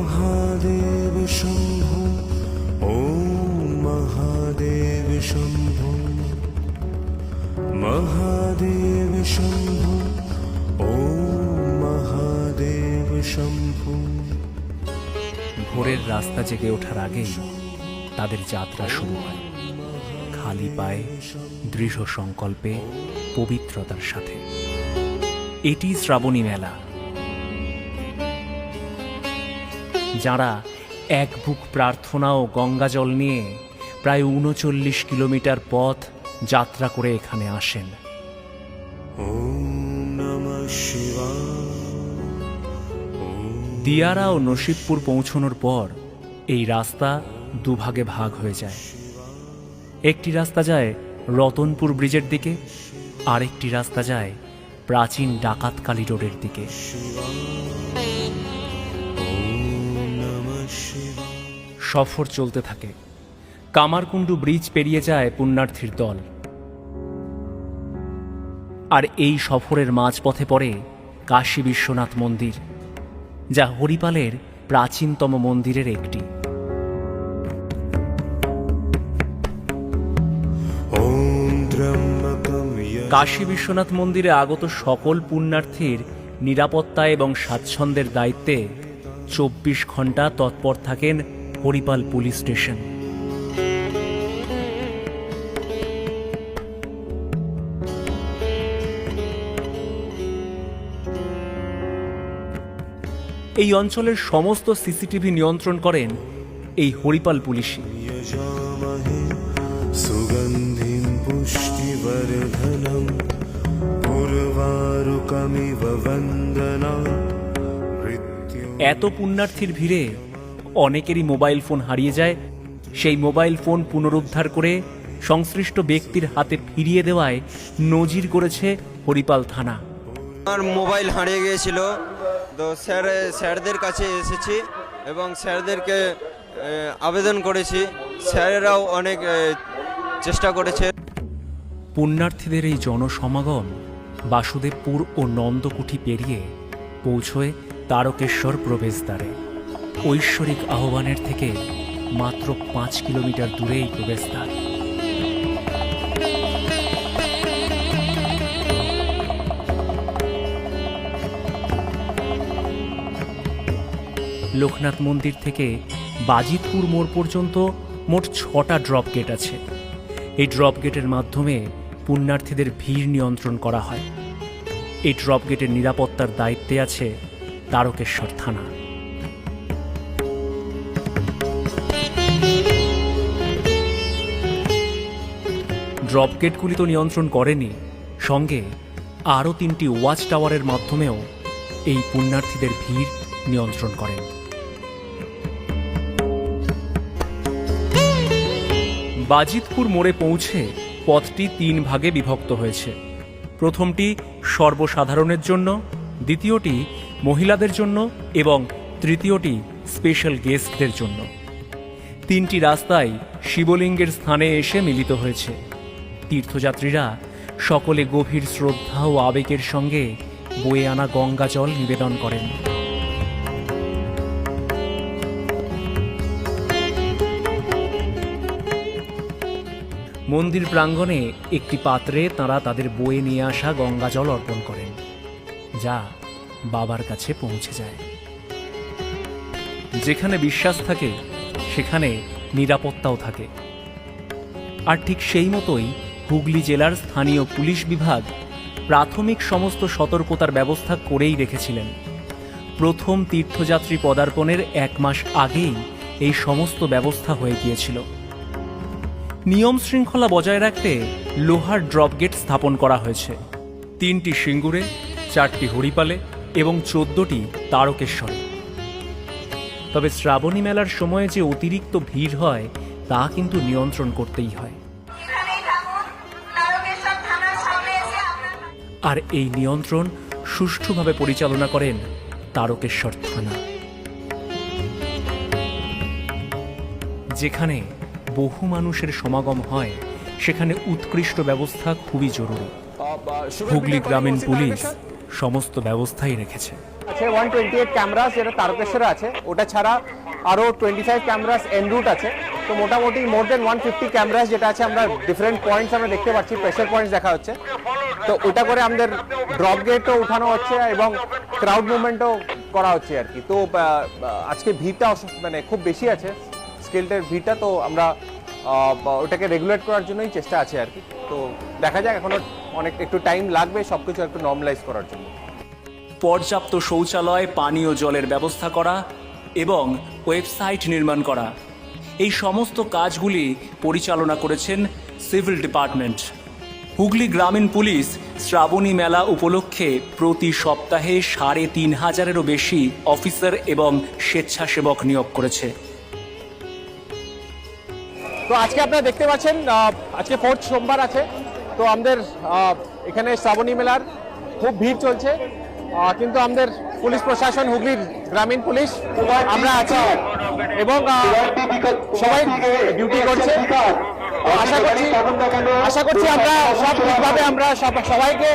মহাদেব শম্ভ, ও মহাদেব শম্ভু। মহাদেব শম্ভ, ও মহাদেব শম্ভু। ভোরের রাস্তা জেগে ওঠার আগেই তাদের যাত্রা শুরু হয়। খালি পায়ে দৃঢ় সংকল্পে পবিত্রতার সাথে। এটি শ্রাবণী মেলা। যাঁরা এক বুক প্রার্থনা ও গঙ্গাজল নিয়ে প্রায় উনচল্লিশ কিলোমিটার পথ যাত্রা করে এখানে আসেন। দিয়ারা ও নসিবপুর পৌঁছনোর পর এই রাস্তা দুভাগে ভাগ হয়ে যায়। একটি রাস্তা যায় রতনপুর ব্রিজের দিকে, আরেকটি রাস্তা যায় প্রাচীন ডাকাতকালী রোডের দিকে। সফর চলতে থাকে। কামারকুণ্ডু ব্রিজ পেরিয়ে যায় পুণ্যার্থীর দল। আর এই সফরের মাঝপথে পড়ে কাশী বিশ্বনাথ মন্দির যা হরিপালের প্রাচীনতম মন্দিরের একটি। কাশী বিশ্বনাথ মন্দিরে আগত সকল পুণ্যার্থীর নিরাপত্তা এবং স্বাচ্ছন্দ্যের দায়িত্বে চব্বিশ ঘণ্টা তৎপর থাকেন হরিপাল পুলিশ স্টেশন। এই অঞ্চলের সমস্ত সিসিটিভি নিয়ন্ত্রণ করেন এই হরিপাল পুলিশি এত পুণ্যার্থীর ভিড়ে অনেকেরই মোবাইল ফোন হারিয়ে যায়। সেই মোবাইল ফোন পুনরুদ্ধার করে সংশ্লিষ্ট ব্যক্তির হাতে ফিরিয়ে দেওয়ায় নজির করেছে হরিপাল থানা। আমার মোবাইল হারিয়ে গিয়েছিল। তো স্যার স্যারদের কাছে এসেছি এবং স্যারদেরকে আবেদন করেছি। স্যারেরাও অনেক চেষ্টা করেছে। পুণ্যার্থীদের এই জনসমাগম বাসুদেবপুর ও নন্দকুঠি পেরিয়ে পৌঁছয় তারকেশ্বর প্রবেশদ্বারে। ঐশ্বরিক আহ্বানের থেকে মাত্র পাঁচ কিলোমিটার দূরেই প্রবেশদ্বার। লোকনাথ মন্দির থেকে বাজিতপুর মোড় পর্যন্ত মোট ছটা ড্রপ গেট আছে। এই ড্রপ গেটের মাধ্যমে পুণ্যার্থীদের ভিড় নিয়ন্ত্রণ করা হয়। এই ড্রপ গেটের নিরাপত্তার দায়িত্বে আছে তারকেশ্বর থানা। ড্রপ গেটগুলি তো নিয়ন্ত্রণ করেনি। সঙ্গে আরও তিনটি ওয়াচ টাওয়ারের মাধ্যমেও এই পুণ্যার্থীদের ভিড় নিয়ন্ত্রণ করেন বাজিতপুর মোড়ে পৌঁছে পথটি তিন ভাগে বিভক্ত হয়েছে। প্রথমটি সর্বসাধারণের জন্য, দ্বিতীয়টি মহিলাদের জন্য এবং তৃতীয়টি স্পেশাল গেস্টদের জন্য। তিনটি রাস্তায় শিবলিঙ্গের স্থানে এসে মিলিত হয়েছে। তীর্থযাত্রীরা সকলে গভীর শ্রদ্ধা ও আবেগের সঙ্গে বয়ে আনা গঙ্গা জল নিবেদন করেন। মন্দির প্রাঙ্গণে একটি পাত্রে তারা তাদের বয়ে নিয়ে আসা গঙ্গা জল অর্পণ করেন, যা বাবার কাছে পৌঁছে যায়। যেখানে বিশ্বাস থাকে, সেখানে নিরাপত্তাও থাকে। আর ঠিক সেই মতোই হুগলি জেলার স্থানীয় পুলিশ বিভাগ প্রাথমিক সমস্ত সতর্কতার ব্যবস্থা করেই রেখেছিলেন। প্রথম তীর্থযাত্রী পদার্পণের এক মাস আগেই এই সমস্ত ব্যবস্থা হয়ে গিয়েছিল। নিয়ম শৃঙ্খলা বজায় রাখতে লোহার ড্রপ গেট স্থাপন করা হয়েছে। তিনটি সিঙ্গুরে, চারটি হরিপালে এবং চোদ্দটি তারকেশ্বরে। তবে শ্রাবণী মেলার সময়ে যে অতিরিক্ত ভিড় হয়, তা কিন্তু নিয়ন্ত্রণ করতেই হয়। আর এই নিয়ন্ত্রণ সুষ্ঠুভাবে পরিচালনা করেন তারকেশ্বর থানা। যেখানে বহু মানুষের সমাগম হয়, সেখানে উৎকৃষ্ট ব্যবস্থা খুবই জরুরি। হুগলি গ্রামীণ পুলিশ সমস্ত ব্যবস্থাই রেখেছে। আছে ওয়ান টোয়েন্টি এইট ক্যামেরাস যেটা তারকেশ্বরে আছে। ওটা ছাড়া আরও twenty five cameras en route আছে। তো মোটামুটি more than one fifty cameras যেটা আছে, আমরা ডিফারেন্ট পয়েন্টস আমরা দেখতে পাচ্ছি প্রেশার পয়েন্টস দেখা হচ্ছে। তো ওটা করে আমাদের ড্রপ গেটও উঠানো হচ্ছে এবং ক্রাউড মুভমেন্টও করা হচ্ছে আর কি। তো আজকে ভিড়টা মানে খুব বেশি আছে স্কেলটার ভিড়টা, তো আমরা ওটাকে রেগুলেট করার জন্যই চেষ্টা আছে আর কি। তো দেখা যাক, এখনও অনেক, একটু টাইম লাগবে সব কিছু একটু নর্মালাইজ করার জন্য। পর্যাপ্ত শৌচালয়, পানীয় জলের ব্যবস্থা করা এবং ওয়েবসাইট নির্মাণ করা। এই সমস্ত কাজগুলি পরিচালনা করেছেন সিভিল ডিপার্টমেন্ট। হুগলি গ্রামীণ পুলিশ শ্রাবণী মেলা উপলক্ষে প্রতি সপ্তাহে সাড়ে তিন হাজারেরও বেশি অফিসার এবং স্বেচ্ছাসেবক নিয়োগ করেছে। তো আজকে আপনারা দেখতে পাচ্ছেন আজকে ফোর্থ সোমবার আছে। তো আমাদের এখানে শ্রাবণী মেলার খুব ভিড় চলছে। কিন্তু আমাদের পুলিশ প্রশাসন, হুগলির গ্রামীণ পুলিশ, আমরা আছি এবং সবাই ডিউটি করছে। আশা করছি আমরা সব ঠিকভাবে আমরা সবাইকে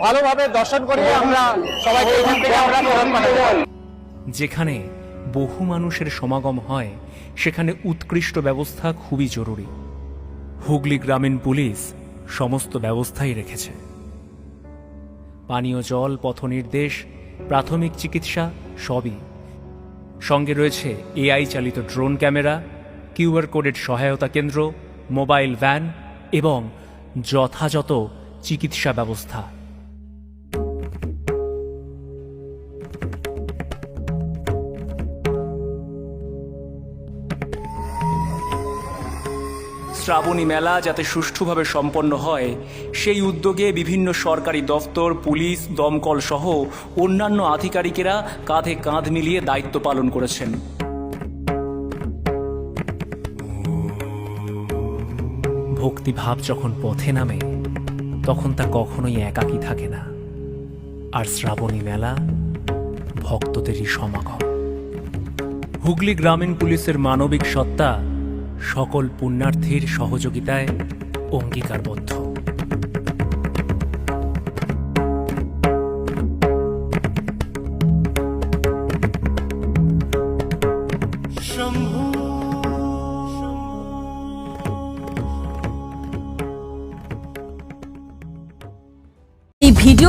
ভালোভাবে দর্শন করিয়ে আমরা সবাইকে এখান থেকে আমরা যেখানে বহু মানুষের সমাগম হয় সেখানে উৎকৃষ্ট ব্যবস্থা খুবই জরুরি। হুগলি গ্রামীণ পুলিশ সমস্ত ব্যবস্থাই রেখেছে। পানীয় জল পথনির্দেশ প্রাথমিক চিকিৎসা সবই। সঙ্গে রয়েছে এআই চালিত ড্রোন ক্যামেরা কিউআর কোডের সহায়তা কেন্দ্র মোবাইল ভ্যান এবং যথাযথ চিকিৎসা ব্যবস্থা। শ্রাবণী মেলা যাতে সুষ্ঠুভাবে সম্পন্ন হয়, সেই উদ্যোগে বিভিন্ন সরকারি দফতর, পুলিশ, দমকল সহ অন্যান্য আধিকারিকেরা কাঁধে কাঁধ মিলিয়ে দায়িত্ব পালন করেছেন। ভক্তিভাব যখন পথে নামে, তখন তা কখনোই একাকি থাকে না। আর শ্রাবণী মেলা ভক্তদেরই সমাগম। হুগলি গ্রামীণ পুলিশের মানবিক সত্তা সকল পুণ্যার্থীর সহযোগিতায় অঙ্গীকারবদ্ধ।